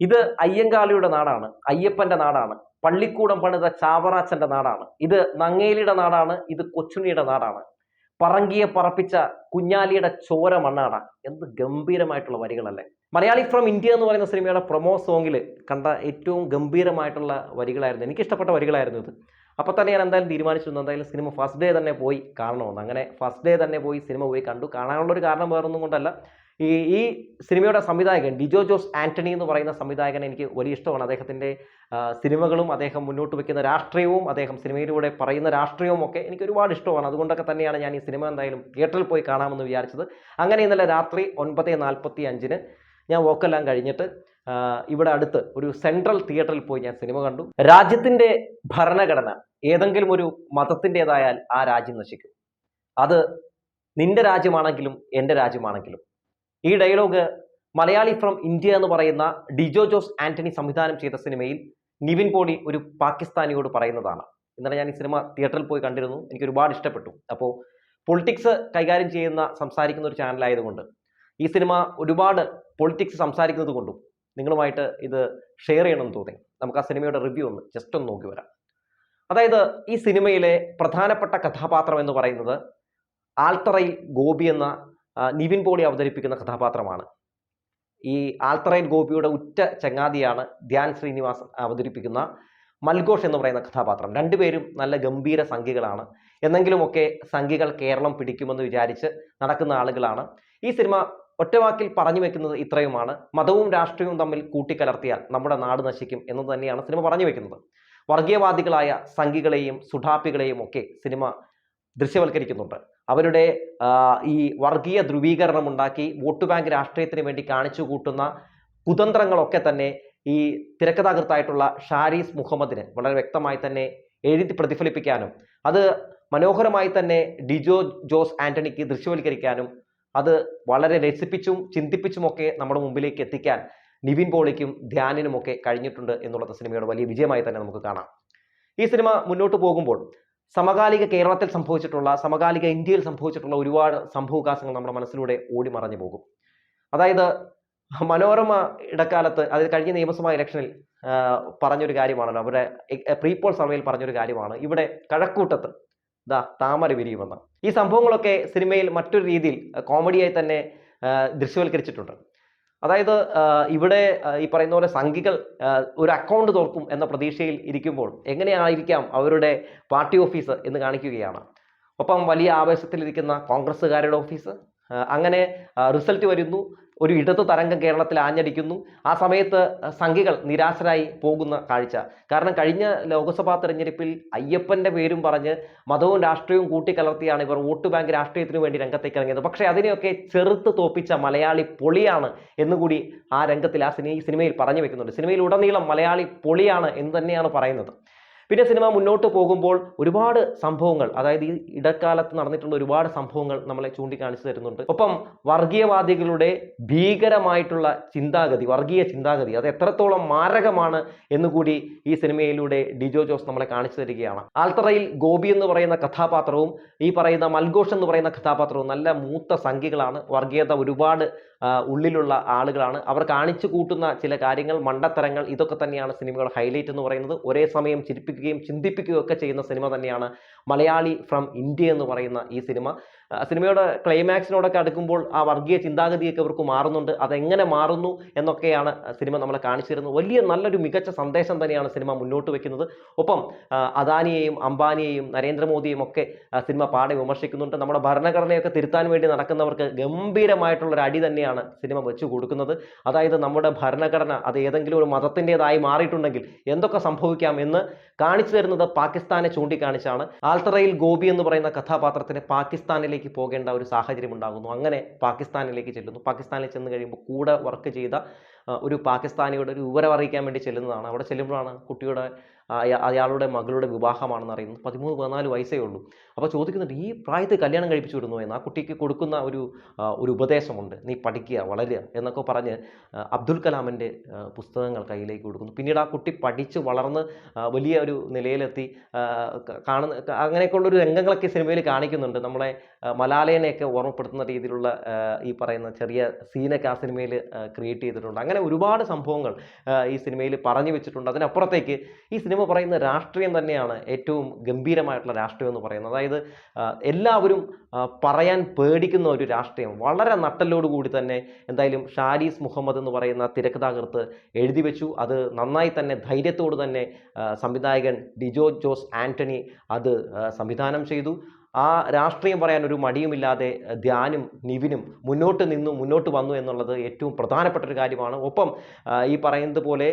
ഇത് അയ്യങ്കാളിയുടെ നാടാണ് അയ്യപ്പന്റെ നാടാണ് പള്ളിക്കൂടം പണിത ചാവറാച്ചന്റെ നാടാണ് ഇത് നങ്ങേലിയുടെ നാടാണ് ഇത് കൊച്ചുണിയുടെ നാടാണ്. പറങ്കിയെ പറപ്പിച്ച കുഞ്ഞാലിയുടെ ചോര മണ്ണാണ്. എന്ത് ഗംഭീരമായിട്ടുള്ള വരികളല്ലേ. മലയാളി ഫ്രം ഇന്ത്യ എന്ന് പറയുന്ന സിനിമയുടെ പ്രൊമോ സോങ്ങിൽ കണ്ട ഏറ്റവും ഗംഭീരമായിട്ടുള്ള വരികളായിരുന്നു. എനിക്ക് ഇഷ്ടപ്പെട്ട വരികളായിരുന്നു ഇത്. അപ്പോൾ തന്നെ ഞാൻ എന്തായാലും തീരുമാനിച്ചു എന്തായാലും സിനിമ ഫസ്റ്റ് ഡേ തന്നെ പോയി കാണണമെന്ന്. അങ്ങനെ ഫസ്റ്റ് ഡേ തന്നെ പോയി സിനിമ പോയി കണ്ടു. കാണാനുള്ള ഒരു കാരണം വേറൊന്നും കൊണ്ടല്ല. ഈ ഈ സിനിമയുടെ സംവിധായകൻ ഡിജോ ജോസ് ആന്റണി എന്ന് പറയുന്ന സംവിധായകൻ എനിക്ക് വലിയ ഇഷ്ടമാണ്. അദ്ദേഹത്തിന്റെ സിനിമകളും അദ്ദേഹം മുന്നോട്ട് വയ്ക്കുന്ന രാഷ്ട്രീയവും അദ്ദേഹം സിനിമയിലൂടെ പറയുന്ന രാഷ്ട്രീയവും ഒക്കെ എനിക്ക് ഒരുപാട് ഇഷ്ടമാണ്. അതുകൊണ്ടൊക്കെ തന്നെയാണ് ഞാൻ ഈ സിനിമ എന്തായാലും തിയേറ്ററിൽ പോയി കാണാമെന്ന് വിചാരിച്ചത്. അങ്ങനെ ഇന്നലെ രാത്രി ഒൻപത് നാൽപ്പത്തി അഞ്ചിന് ഞാൻ വോക്കെല്ലാം കഴിഞ്ഞിട്ട് ഇവിടെ അടുത്ത് ഒരു സെൻട്രൽ തിയേറ്ററിൽ പോയി ഞാൻ സിനിമ കണ്ടു. രാജ്യത്തിന്റെ ഭരണഘടന ഏതെങ്കിലും ഒരു മതത്തിന്റെതായാൽ ആ രാജ്യം നശിക്കും. അത് നിന്റെ രാജ്യമാണെങ്കിലും എന്റെ രാജ്യമാണെങ്കിലും. ഈ ഡയലോഗ് മലയാളി ഫ്രം ഇന്ത്യ എന്ന് പറയുന്ന ഡിജോ ജോസ് ആന്റണി സംവിധാനം ചെയ്ത സിനിമയിൽ നിവിൻ പോളി ഒരു പാകിസ്ഥാനിയോട് പറയുന്നതാണ്. ഇന്നലെ ഞാൻ ഈ സിനിമ തിയേറ്ററിൽ പോയി കണ്ടിരുന്നു. എനിക്ക് ഒരുപാട് ഇഷ്ടപ്പെട്ടു. അപ്പോൾ പൊളിറ്റിക്സ് കൈകാര്യം ചെയ്യുന്ന സംസാരിക്കുന്ന ഒരു ചാനലായതുകൊണ്ട് ഈ സിനിമ ഒരുപാട് പൊളിറ്റിക്സ് സംസാരിക്കുന്നത് കൊണ്ടും നിങ്ങളുമായിട്ട് ഇത് ഷെയർ ചെയ്യണമെന്ന് തോന്നി. നമുക്ക് ആ സിനിമയുടെ റിവ്യൂ ഒന്ന് ജസ്റ്റ് ഒന്ന് നോക്കി വരാം. അതായത് ഈ സിനിമയിലെ പ്രധാനപ്പെട്ട കഥാപാത്രം എന്ന് പറയുന്നത് ആൽത്തറയിൽ ഗോപി എന്ന നിവിൻ പോളി അവതരിപ്പിക്കുന്ന കഥാപാത്രമാണ്. ഈ ആൽത്തറയിൽ ഗോപിയുടെ ഉറ്റ ചങ്ങാതിയാണ് ധ്യാൻ ശ്രീനിവാസ് അവതരിപ്പിക്കുന്ന മൽഘോഷ് എന്ന് പറയുന്ന കഥാപാത്രം. രണ്ടുപേരും നല്ല ഗംഭീര സംഖ്യകളാണ് എന്നെങ്കിലുമൊക്കെ സംഖ്യകൾ കേരളം പിടിക്കുമെന്ന് വിചാരിച്ച് നടക്കുന്ന ആളുകളാണ്. ഈ സിനിമ ഒറ്റവാക്കിൽ പറഞ്ഞു വെക്കുന്നത് ഇത്രയുമാണ്. മതവും രാഷ്ട്രീയവും തമ്മിൽ കൂട്ടിക്കലർത്തിയാൽ നമ്മുടെ നാട് നശിക്കും എന്ന് തന്നെയാണ് സിനിമ പറഞ്ഞു വെക്കുന്നത്. വർഗീയവാദികളായ സംഘികളെയും സുഡാപ്പികളെയും ഒക്കെ സിനിമ ദൃശ്യവൽക്കരിക്കുന്നുണ്ട്. അവരുടെ ഈ വർഗീയ ധ്രുവീകരണം ഉണ്ടാക്കി വോട്ട് ബാങ്ക് രാഷ്ട്രീയത്തിന് വേണ്ടി കാണിച്ചു കൂട്ടുന്ന കുതന്ത്രങ്ങളൊക്കെ തന്നെ ഈ തിരക്കഥാകൃത്തായിട്ടുള്ള ഷാരീസ് മുഹമ്മദിന് വളരെ വ്യക്തമായി തന്നെ എഴുതി പ്രതിഫലിപ്പിക്കാനും അത് മനോഹരമായി തന്നെ ഡിജോ ജോസ് ആന്റണിക്ക് ദൃശ്യവൽക്കരിക്കാനും അത് വളരെ രസിപ്പിച്ചും ചിന്തിപ്പിച്ചുമൊക്കെ നമ്മുടെ മുമ്പിലേക്ക് എത്തിക്കാൻ നിവിൻ പോളിക്കും ധ്യാനിനുമൊക്കെ കഴിഞ്ഞിട്ടുണ്ട് എന്നുള്ളത് സിനിമയുടെ വലിയ വിജയമായി തന്നെ നമുക്ക് കാണാം. ഈ സിനിമ മുന്നോട്ട് പോകുമ്പോൾ സമകാലിക കേരളത്തിൽ സംഭവിച്ചിട്ടുള്ള സമകാലിക ഇന്ത്യയിൽ സംഭവിച്ചിട്ടുള്ള ഒരുപാട് സംഭവവികാസങ്ങൾ നമ്മുടെ മനസ്സിലൂടെ ഓടി മറഞ്ഞു പോകും. അതായത് മനോരമ ഇടക്കാലത്ത് അതായത് കഴിഞ്ഞ നിയമസഭാ ഇലക്ഷനിൽ പറഞ്ഞൊരു കാര്യമാണല്ലോ അവരുടെ പ്രീപോൾ സർവേയിൽ പറഞ്ഞൊരു കാര്യമാണ്. ഇവിടെ കഴക്കൂട്ടത്ത് ദാ താമര വിരിയുമെന്ന്. ഈ സംഭവങ്ങളൊക്കെ സിനിമയിൽ മറ്റൊരു രീതിയിൽ കോമഡിയായി തന്നെ ദൃശ്യവൽക്കരിച്ചിട്ടുണ്ട്. അതായത് ഇവിടെ ഈ പറയുന്ന പോലെ സംഘികൾ ഒരു അക്കൗണ്ട് തുറക്കും എന്ന പ്രതീക്ഷയിൽ ഇരിക്കുമ്പോൾ എങ്ങനെയായിരിക്കാം അവരുടെ പാർട്ടി ഓഫീസ് എന്ന് കാണിക്കുകയാണ്. ഒപ്പം വലിയ ആവേശത്തിലിരിക്കുന്ന കോൺഗ്രസ്സുകാരുടെ ഓഫീസ് അങ്ങനെ റിസൾട്ട് വരുന്നു. ഒരു ഇടതു തരംഗം കേരളത്തിൽ ആഞ്ഞടിക്കുന്നു. ആ സമയത്ത് സംഘികൾ നിരാശരായി പോകുന്ന കാഴ്ച. കാരണം കഴിഞ്ഞ ലോക്സഭാ തെരഞ്ഞെടുപ്പിൽ അയ്യപ്പന്റെ പേരും പറഞ്ഞ് മതവും രാഷ്ട്രീയവും കൂട്ടിക്കലർത്തിയാണ് ഇവർ വോട്ട് ബാങ്ക് രാഷ്ട്രീയത്തിന് വേണ്ടി രംഗത്തേക്ക് ഇറങ്ങിയത്. പക്ഷേ അതിനെയൊക്കെ ചെറുത്ത് തോപ്പിച്ച മലയാളി പൊളിയാണ് എന്നുകൂടി ആ രംഗത്തിൽ ആ സിനി സിനിമയിൽ പറഞ്ഞു വെക്കുന്നുണ്ട്. സിനിമയിൽ ഉടനീളം മലയാളി പൊളിയാണ് എന്ന് തന്നെയാണ് പറയുന്നത്. പിന്നെ സിനിമ മുന്നോട്ട് പോകുമ്പോൾ ഒരുപാട് സംഭവങ്ങൾ അതായത് ഈ ഇടക്കാലത്ത് നടന്നിട്ടുള്ള ഒരുപാട് സംഭവങ്ങൾ നമ്മളെ ചൂണ്ടിക്കാണിച്ചു തരുന്നുണ്ട്. ഒപ്പം വർഗീയവാദികളുടെ ഭീകരമായിട്ടുള്ള ചിന്താഗതി വർഗീയ ചിന്താഗതി അത് എത്രത്തോളം മാരകമാണ് എന്നുകൂടി ഈ സിനിമയിലൂടെ ഡിജോ ജോസ് നമ്മളെ കാണിച്ചു തരികയാണ്. ആൽത്തറയിൽ ഗോപി എന്ന് പറയുന്ന കഥാപാത്രവും ഈ പറയുന്ന മൽഘോഷ് എന്ന് പറയുന്ന കഥാപാത്രവും നല്ല മൂത്ത സംഖ്യകളാണ്. വർഗീയത ഒരുപാട് ഉള്ളിലുള്ള ആളുകളാണ്. അവർ കാണിച്ചു കൂട്ടുന്ന ചില കാര്യങ്ങൾ മണ്ടത്തരങ്ങൾ ഇതൊക്കെ തന്നെയാണ് സിനിമയുടെ ഹൈലൈറ്റ് എന്ന് പറയുന്നത്. ഒരേ സമയം ചിരിപ്പിക്കുകയും ചിന്തിപ്പിക്കുകയും ഒക്കെ ചെയ്യുന്ന സിനിമ തന്നെയാണ് മലയാളി ഫ്രം ഇന്ത്യ എന്ന് പറയുന്ന ഈ സിനിമ. സിനിമയുടെ ക്ലൈമാക്സിനോടൊക്കെ അടുക്കുമ്പോൾ ആ വർഗീയ ചിന്താഗതിയൊക്കെ ഇവർക്ക് മാറുന്നുണ്ട്. അതെങ്ങനെ മാറുന്നു എന്നൊക്കെയാണ് സിനിമ നമ്മളെ കാണിച്ചു തരുന്നത് വലിയ നല്ലൊരു മികച്ച സന്ദേശം തന്നെയാണ് സിനിമ മുന്നോട്ട് വെക്കുന്നത്. ഒപ്പം അദാനിയെയും അംബാനിയെയും നരേന്ദ്രമോദിയെയും ഒക്കെ സിനിമ പാടെ വിമർശിക്കുന്നുണ്ട്. നമ്മുടെ ഭരണഘടനയൊക്കെ തിരുത്താൻ വേണ്ടി നടക്കുന്നവർക്ക് ഗംഭീരമായിട്ടുള്ളൊരു അടി തന്നെയാണ് സിനിമ വെച്ചു കൊടുക്കുന്നത്. അതായത് നമ്മുടെ ഭരണഘടന അത് ഏതെങ്കിലും ഒരു മതത്തിന്റെതായി മാറിയിട്ടുണ്ടെങ്കിൽ എന്തൊക്കെ സംഭവിക്കാം എന്ന് കാണിച്ചു തരുന്നത് പാകിസ്ഥാനെ ചൂണ്ടിക്കാണിച്ചാണ്. ആൽത്തറയിൽ ഗോപി എന്ന് പറയുന്ന കഥാപാത്രത്തിന് പാകിസ്ഥാനിലേക്ക് പോകേണ്ട ഒരു സാഹചര്യം ഉണ്ടാകുന്നു. അങ്ങനെ പാകിസ്ഥാനിലേക്ക് ചെല്ലുന്നു. പാകിസ്ഥാനിൽ ചെന്ന് കഴിയുമ്പോൾ കൂടെ വർക്ക് ചെയ്ത ഒരു പാകിസ്ഥാനിയുടെ ഒരു വിവരം അറിയിക്കാൻ വേണ്ടി ചെല്ലുന്നതാണ്. അവിടെ ചെല്ലുമ്പോഴാണ് കുട്ടിയുടെ അയാളുടെ മകളുടെ വിവാഹമാണെന്ന് അറിയുന്നത് പതിമൂന്ന് പതിനാല് വയസ്സേ ഉള്ളൂ. അപ്പോൾ ചോദിക്കുന്നുണ്ട് ഈ പ്രായത്തിൽ കല്യാണം കഴിപ്പിച്ചു വിടുന്നു എന്ന്? ആ കുട്ടിക്ക് കൊടുക്കുന്ന ഒരു ഒരു ഉപദേശമുണ്ട്. നീ പഠിക്കുക വളരുക എന്നൊക്കെ പറഞ്ഞ് അബ്ദുൽ കലാമിന്റെ പുസ്തകങ്ങൾ കയ്യിലേക്ക് കൊടുക്കുന്നു. പിന്നീട് ആ കുട്ടി പഠിച്ച് വളർന്ന് വലിയ ഒരു നിലയിലെത്തി കാണുന്ന അങ്ങനെയൊക്കെയുള്ളൊരു രംഗങ്ങളൊക്കെ സിനിമയിൽ കാണിക്കുന്നുണ്ട്. നമ്മളെ മലാലയനെയൊക്കെ ഓർമ്മപ്പെടുത്തുന്ന രീതിയിലുള്ള ഈ പറയുന്ന ചെറിയ സീനൊക്കെ ആ സിനിമയിൽ ക്രിയേറ്റ് ചെയ്തിട്ടുണ്ട്. അങ്ങനെ ഒരുപാട് സംഭവങ്ങൾ ഈ സിനിമയിൽ പറഞ്ഞു വെച്ചിട്ടുണ്ട്. അതിനപ്പുറത്തേക്ക് ഈ സിനിമ പറയുന്ന രാഷ്ട്രീയം തന്നെയാണ് ഏറ്റവും ഗംഭീരമായിട്ടുള്ള രാഷ്ട്രീയം എന്ന് പറയുന്നത്. അതായത് എല്ലാവരും പറയാൻ പേടിക്കുന്ന ഒരു രാഷ്ട്രീയം. വളരെ നട്ടലോടുകൂടി തന്നെ എന്തായാലും ഷാരീസ് മുഹമ്മദ് എന്ന് പറയുന്ന തിരക്കഥാകൃത്ത് എഴുതി വെച്ചു. അത് നന്നായി തന്നെ ധൈര്യത്തോട് തന്നെ സംവിധായകൻ ഡിജോ ജോസ് ആന്റണി അത് സംവിധാനം ചെയ്തു. ആ രാഷ്ട്രീയം പറയാൻ ഒരു മടിയുമില്ലാതെ ധ്യാനും നിവിനും മുന്നോട്ട് നിന്നു മുന്നോട്ട് വന്നു എന്നുള്ളത് ഏറ്റവും പ്രധാനപ്പെട്ട ഒരു കാര്യമാണ്. ഒപ്പം ഈ പറയുന്നത് പോലെ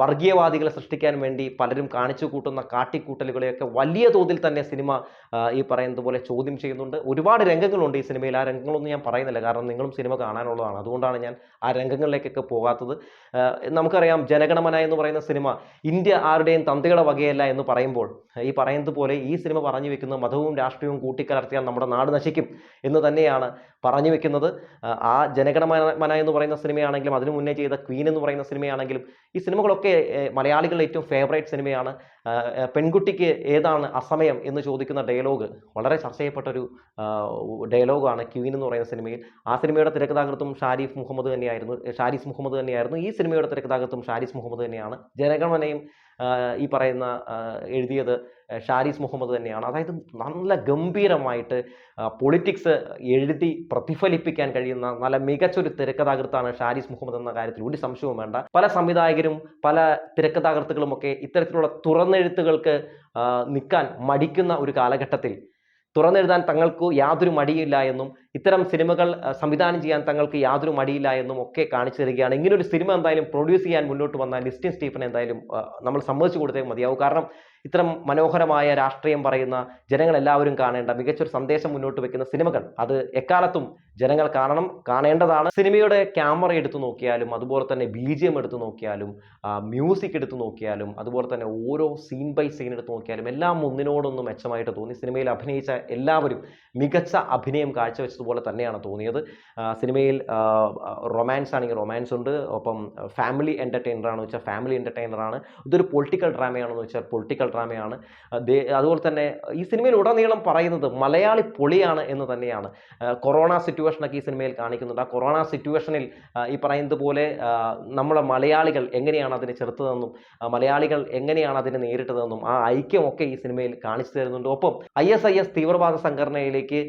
വർഗീയവാദികളെ സൃഷ്ടിക്കാൻ വേണ്ടി പലരും കാണിച്ചു കൂട്ടുന്ന കാട്ടിക്കൂട്ടലുകളെയൊക്കെ വലിയ തോതിൽ തന്നെ സിനിമ ഈ പറയുന്നത് പോലെ ചോദ്യം ചെയ്യുന്നുണ്ട്. ഒരുപാട് രംഗങ്ങളുണ്ട് ഈ സിനിമയിൽ. ആ രംഗങ്ങളൊന്നും ഞാൻ പറയുന്നില്ല. കാരണം നിങ്ങളും സിനിമ കാണാനുള്ളതാണ്. അതുകൊണ്ടാണ് ഞാൻ ആ രംഗങ്ങളിലേക്കൊക്കെ പോകാത്തത്. നമുക്കറിയാം ജനഗണമന എന്ന് പറയുന്ന സിനിമ ഇന്ത്യ ആരുടെയും തന്തികളുടെ വകയല്ല എന്ന് പറയുമ്പോൾ ഈ പറയുന്നത് പോലെ ഈ സിനിമ പറഞ്ഞു വെക്കുന്ന മതവും രാഷ്ട്രീയവും കൂട്ടിക്കലർത്തിയാൽ നമ്മുടെ നാട് നശിക്കും എന്ന് തന്നെയാണ് പറഞ്ഞു വെക്കുന്നത്. ആ, ജനഗണമന എന്ന് പറയുന്ന സിനിമയാണെങ്കിലും അതിനു മുന്നേ ചെയ്ത ക്വീൻ എന്ന് പറയുന്ന സിനിമയാണെങ്കിലും ഈ സിനിമകളൊക്കെ മലയാളികളുടെ ഏറ്റവും ഫേവറേറ്റ് സിനിമയാണ്. പെൺകുട്ടിക്ക് ഏതാണ് അസമയം എന്ന് ചോദിക്കുന്ന ഡയലോഗ് വളരെ ചർച്ച ഒരു ഡയലോഗാണ് ക്വീൻ എന്ന് പറയുന്ന സിനിമയിൽ. ആ സിനിമയുടെ തിരക്കഥാകൃത്തും ഷാരിഫ് മുഹമ്മദ് തന്നെയായിരുന്നു ഷാരിസ് മുഹമ്മദ് തന്നെയായിരുന്നു ഈ സിനിമയുടെ തിരക്കഥാകൃത്തും ഷാരിസ് മുഹമ്മദ് തന്നെയാണ് ജനഗണമനയും ഈ പറയുന്ന എഴുതിയത്. ഷാരിസ് മുഹമ്മദ് തന്നെയാണ്. അതായത് നല്ല ഗംഭീരമായിട്ട് പൊളിറ്റിക്സ് എഴുതി പ്രതിഫലിപ്പിക്കാൻ കഴിയുന്ന നല്ല മികച്ചൊരു തിരക്കഥാകൃത്താണ് ഷാരിസ് മുഹമ്മദ് എന്ന കാര്യത്തിൽ ഒരു സംശയവും വേണ്ട. പല സംവിധായകരും പല തിരക്കഥാകൃത്തുക്കളുമൊക്കെ ഇത്തരത്തിലുള്ള തുറന്നെഴുത്തുകൾക്ക് നിൽക്കാൻ മടിക്കുന്ന ഒരു കാലഘട്ടത്തിൽ തുറന്നെഴുതാൻ തങ്ങൾക്ക് യാതൊരു മടിയില്ല എന്നും ഇത്തരം സിനിമകൾ സംവിധാനം ചെയ്യാൻ തങ്ങൾക്ക് യാതൊരു മടിയില്ല എന്നും ഒക്കെ കാണിച്ചു തരികയാണ്. ഇങ്ങനൊരു സിനിമ എന്തായാലും പ്രൊഡ്യൂസ് ചെയ്യാൻ മുന്നോട്ട് വന്ന ലിസ്റ്റിൻ സ്റ്റീഫൻ എന്തായാലും നമ്മൾ സമ്മതിച്ചു കൊടുത്തേ മതിയാവും. കാരണം ഇത്തരം മനോഹരമായ രാഷ്ട്രീയം പറയുന്ന ജനങ്ങളെല്ലാവരും കാണേണ്ട മികച്ചൊരു സന്ദേശം മുന്നോട്ട് വെക്കുന്ന സിനിമകൾ അത് എക്കാലത്തും ജനങ്ങൾ കാണണം കാണേണ്ടതാണ്. സിനിമയുടെ ക്യാമറ എടുത്തു നോക്കിയാലും അതുപോലെ തന്നെ ബി ജി എം എടുത്തു നോക്കിയാലും മ്യൂസിക് എടുത്തു നോക്കിയാലും അതുപോലെ തന്നെ ഓരോ സീൻ ബൈ സീൻ എടുത്തു നോക്കിയാലും എല്ലാം ഒന്നിനോടൊന്നും മെച്ചമായിട്ട് തോന്നി. സിനിമയിൽ അഭിനയിച്ച എല്ലാവരും മികച്ച അഭിനയം കാഴ്ചവെച്ചതുപോലെ തന്നെയാണ് തോന്നിയത്. സിനിമയിൽ റൊമാൻസ് ആണെങ്കിൽ റൊമാൻസ് ഉണ്ട്. ഒപ്പം ഫാമിലി എന്റർടൈനർ ആണെന്ന് വെച്ചാൽ ഫാമിലി എന്റർടൈനർ ആണ്. ഇതൊരു പൊളിറ്റിക്കൽ ഡ്രാമയാണെന്ന് വെച്ചാൽ പൊളിറ്റിക്കൽ ഡ്രാമയാണ്. അതുപോലെ തന്നെ ഈ സിനിമയിൽ ഉടനീളം പറയുന്നത് മലയാളി പൊളിയാണ് എന്ന് തന്നെയാണ്. കൊറോണ സിറ്റുവേഷനൊക്കെ ഈ സിനിമയിൽ കാണിക്കുന്നുണ്ട്. ആ കൊറോണ സിറ്റുവേഷനിൽ ഈ പറയുന്നത് പോലെ നമ്മളെ മലയാളികൾ എങ്ങനെയാണ് അതിനെ ചെറുത്തതെന്നും മലയാളികൾ എങ്ങനെയാണ് അതിനെ നേരിട്ടതെന്നും ആ ഐക്യമൊക്കെ ഈ സിനിമയിൽ കാണിച്ചു തരുന്നുണ്ട്. ഒപ്പം ഐ എസ് ഐ എസ് തീവ്രവാദ സംഘടനയിലേക്ക്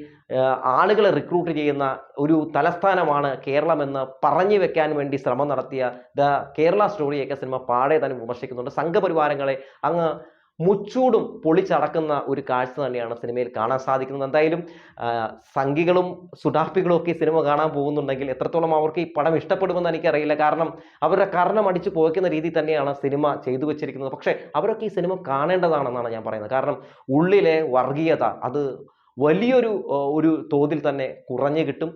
ആളുകളെ റിക്രൂട്ട് ചെയ്യുന്ന ഒരു തലസ്ഥാനമാണ് കേരളമെന്ന് പറഞ്ഞു വെക്കാൻ വേണ്ടി ശ്രമം നടത്തിയ ദ കേരള സ്റ്റോറി സ്റ്റോറിയൊക്കെ സിനിമ പാടെ തന്നെ വിമർശിക്കുന്നുണ്ട്. സംഘപരിവാരങ്ങളെ അങ്ങ് മുച്ചൂടും പൊളിച്ചടക്കുന്ന ഒരു കാഴ്ച തന്നെയാണ് സിനിമയിൽ കാണാൻ സാധിക്കുന്നത്. എന്തായാലും സംഘികളും സുഡാപ്പികളും ഒക്കെ സിനിമ കാണാൻ പോകുന്നുണ്ടെങ്കിൽ എത്രത്തോളം അവർക്ക് ഈ പടം ഇഷ്ടപ്പെടുമെന്ന് എനിക്കറിയില്ല. കാരണം അവരുടെ കർണം അടിച്ച് പോയിക്കുന്ന രീതി തന്നെയാണ് സിനിമ ചെയ്തു വെച്ചിരിക്കുന്നത്. പക്ഷേ അവരൊക്കെ ഈ സിനിമ കാണേണ്ടതാണെന്നാണ് ഞാൻ പറയുന്നത്. കാരണം ഉള്ളിലെ വർഗീയത അത് വലിയൊരു ഒരു തോതിൽ തന്നെ കുറഞ്ഞു കിട്ടും.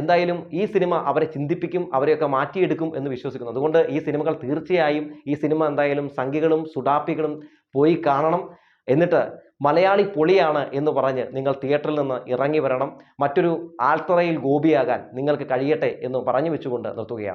എന്തായാലും ഈ സിനിമ അവരെ ചിന്തിപ്പിക്കും അവരെയൊക്കെ മാറ്റിയെടുക്കും എന്ന് വിശ്വസിക്കുന്നു. അതുകൊണ്ട് ഈ സിനിമകൾ തീർച്ചയായും ഈ സിനിമ എന്തായാലും സംഖ്യകളും സുഡാപ്പികളും പോയി കാണണം. എന്നിട്ട് മലയാളി പൊളിയാണ് എന്ന് പറഞ്ഞ് നിങ്ങൾ തിയേറ്ററിൽ നിന്ന് ഇറങ്ങി വരണം. മറ്റൊരു ആൾത്തറയിൽ ഗോപിയാകാൻ നിങ്ങൾക്ക് കഴിയട്ടെ എന്ന് പറഞ്ഞു വെച്ചുകൊണ്ട് നിർത്തുകയാണ്.